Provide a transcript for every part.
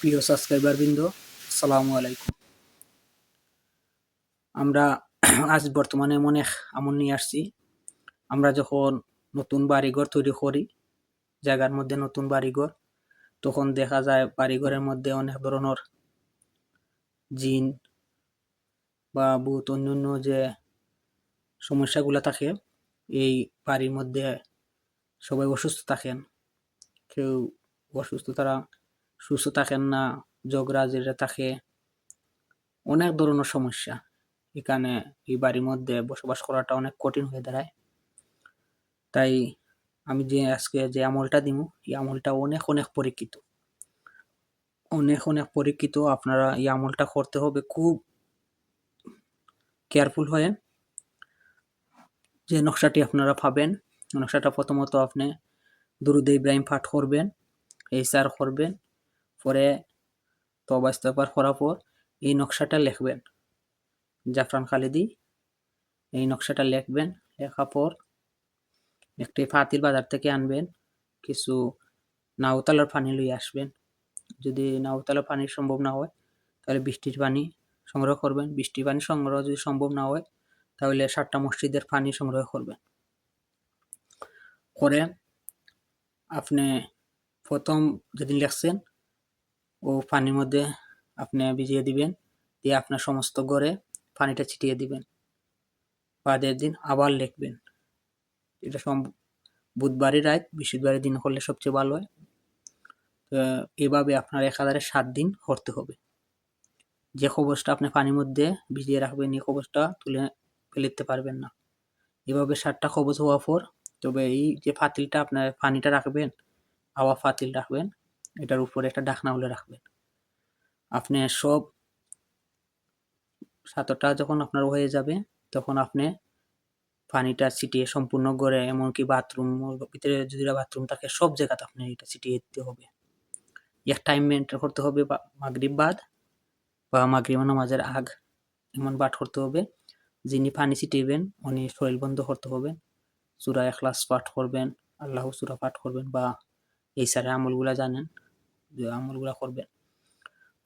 প্রিয় সাবস্ক্রাইবার বৃন্দ আসসালামু আলাইকুম। আমরা আজ বর্তমানে এমন এক আমল নিয়ে আসছি। আমরা যখন নতুন বাড়িঘর তৈরি করি, জায়গার মধ্যে নতুন বাড়িঘর, তখন দেখা যায় বাড়িঘরের মধ্যে অনেক ধরনের জিন বা বহুত অন্যান্য যে সমস্যাগুলো থাকে, এই বাড়ির মধ্যে সবাই অসুস্থ থাকেন। কেউ অসুস্থ তারা সুস্থ থাকেন না যেটা থাকে। অনেক ধরনের সমস্যা। এখানে এই বাড়ির মধ্যে বসবাস করাটা অনেক কঠিন হয়ে দাঁড়ায়। তাই আমি যে আজকে যে আমলটা দিব এই আমলটা অনেক অনেক পরীক্ষিত। অনেক অনেক পরীক্ষিত। আপনারা এই আমলটা করতে হবে। খুব কেয়ারফুল হয়ে যে নকশাটি আপনারা পাবেন, নকশাটা প্রথমত আপনি দুরুদ ইব্রাহিম পাঠ করবেন এই সার করবেন পরে তবা ইস্তফার করার পর এই নকশাটা লিখবেন। জাফরান খালিদি এই নকশাটা লিখবেন। লেখার পর একটি ফাতিল বাজার থেকে আনবেন। কিছু নাওতালার পানি লইয়ে আসবেন। যদি নাওতালার পানি সম্ভব না হয়, তাহলে বৃষ্টির পানি সংগ্রহ করবেন। বৃষ্টির পানি সংগ্রহ যদি সম্ভব না হয়, তাহলে সাতটা মসজিদের পানি সংগ্রহ করবেন। করে আপনি প্রথম যেদিন লেখছেন ও পানির মধ্যে আপনি ভিজিয়ে দিবেন, দিয়ে আপনার সমস্ত ঘরে পানিটা ছিটিয়ে দিবেন। বাদের দিন আবার লিখবেন। এটা সম বুধবারই রাত, বৃহস্পতিবারের দিন করলে সবচেয়ে ভালো হয়। তো এভাবে আপনার এক হাজারে সাত দিন করতে হবে। যে খবরটা আপনি পানির মধ্যে ভিজিয়ে রাখবেন, এই খবরটা তুলে ফেলিতে পারবেন না। এভাবে সাতটা খবর হওয়ার পর তবে এই যে ফাতিলটা আপনার পানিটা রাখবেন, আবার ফাতিল রাখবেন এটার উপরে একটা ডাকনা হলে রাখবেন। আপনি সব সাতটা যখন আপনার হয়ে যাবে, তখন আপনি পানিটা ছিটিয়ে সম্পূর্ণ করে এমনকি বাথরুম ভিতরে যদি বাথরুম থাকে, সব জায়গাতে আপনি এটা ছিটিয়ে দিতে হবে। এক টাইম মেনটেন করতে হবে মাগরিব বাদ বা মাগরিব নামাজের আগ, এমন বাট করতে হবে। যিনি পানি ছিটিয়েবেন উনি শরীর বন্ধ করতে হবে। সুরা এখলাস পাঠ করবেন, আল্লাহ সুরা পাঠ করবেন বা এই সারে আমলগুলা জানেন। যে আমলগুলা করবেন,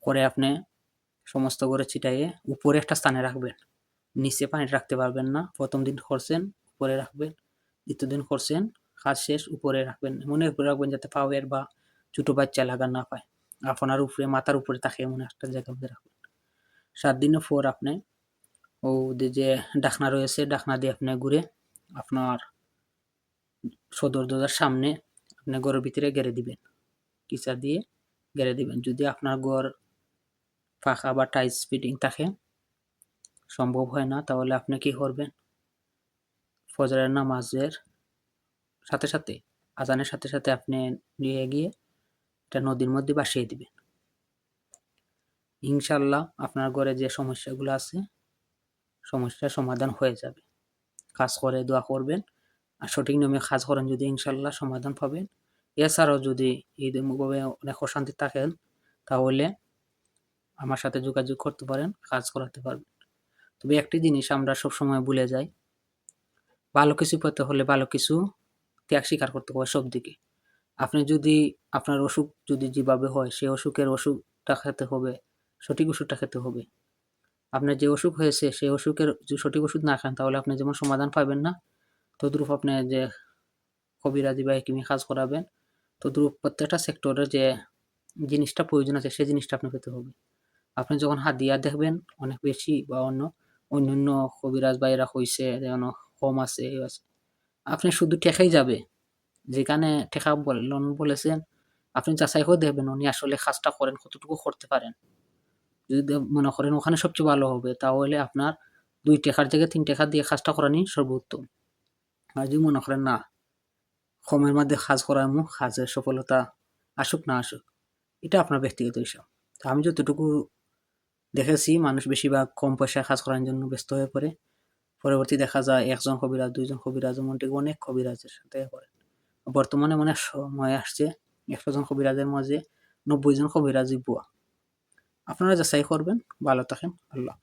করে আপনি সমস্ত করে ছিটাইয়ে উপরে একটা স্থানে রাখবেন। নিচে পানি রাখতে পারবেন না। প্রথম দিন করছেন, উপরে রাখবেন, দ্বিতীয় দিন করছেন, কাজ শেষ, উপরে রাখবেন। মনে উপরে রাখবেন যাতে পাওয়ের বা ছোটো বাচ্চা লাগা না পায়। আপনার উপরে, মাথার উপরে তাকে এমন একটা জায়গার মধ্যে রাখবেন। সাত দিনের পর আপনি ও যে ডাকনা রয়েছে, ডাকনা দিয়ে আপনি ঘুরে আপনার সদর দরজার সামনে আপনি ঘরের ভিতরে গেড়ে দিবেন। কিচা দিয়ে গেড়ে দিবেন। যদি আপনার ঘর ফাঁকা বা টাইস ফিটিং থাকে, সম্ভব হয় না, তাহলে আপনি কি করবেন? ফজরের নামাজের সাথে সাথে, আজানের সাথে সাথে আপনি নিয়ে গিয়ে এটা নদীর মধ্যে বাসিয়ে দিবেন। ইনশাল্লাহ আপনার ঘরে যে সমস্যাগুলো আছে, সমস্যার সমাধান হয়ে যাবে। কাজ করে দোয়া করবেন, আর সঠিক নিয়মে কাজ করেন যদি ইনশাল্লাহ সমাধান পাবেন। এছাড়াও যদি এইভাবে অনেক অশান্তি থাকেন, তাহলে আমার সাথে যোগাযোগ করতে পারেন, কাজ করাতে পারবেন। তবে একটি জিনিস আমরা সবসময় ভুলে যাই, ভালো কিছু পেতে হলে ভালো কিছু ত্যাগ স্বীকার করতে হবে সব দিকে আপনি যদি আপনার অসুখ যদি যেভাবে হয়, সেই অসুখের ওষুধটা খেতে হবে, সঠিক ওষুধটা খেতে হবে। আপনার যে অসুখ হয়েছে, সেই অসুখের যদি সঠিক ওষুধ না খান, তাহলে আপনি যেমন সমাধান পাবেন না, তদ্রূপ আপনি যে কবিরাজি বা একিমি কাজ করাবেন তদ্রূপ প্রত্যেকটা সেক্টরে যে জিনিসটা প্রয়োজন আছে, সেই জিনিসটা আপনি পেতে হবে। আপনি যখন হাত দিয়া দেখবেন, অনেক বেশি বা অন্য, অন্যান্য কবিরাজ বা এরা হয়েছে যেন কম আছে এই আছে। আপনি শুধু ঠেকাই যাবে। যেখানে ঠেকা বলন বলেছেন, আপনি যাচাই করে দেখবেন উনি আসলে কাজটা করেন, কতটুকু করতে পারেন। যদি মনে করেন ওখানে সবচেয়ে ভালো হবে, তাহলে আপনার দুই টেকার জায়গায় তিন টেকা দিয়ে কাজটা করানি সর্বোত্তম। আর যদি মনে করেন না সময়ের মধ্যে কাজ করামু কাজের সফলতা আসুক না আসুক, এটা আপনার ব্যক্তিগত হিসাব। তো আমি যতটুকু দেখেছি, মানুষ বেশিরভাগ কম পয়সায় কাজ করার জন্য ব্যস্ত হয়ে পড়ে। পরবর্তী দেখা যায়, একজন কবিরাজ, দুইজন কবিরাজ এমনটি অনেক কবিরাজের সাথে করে বর্তমানে মনে সময় আসছে একশো জন কবিরাজের মাঝে নব্বই জন কবিরাজই বুয়া। আপনারা যাচাই করবেন, ভালো থাকেন, আল্লাহ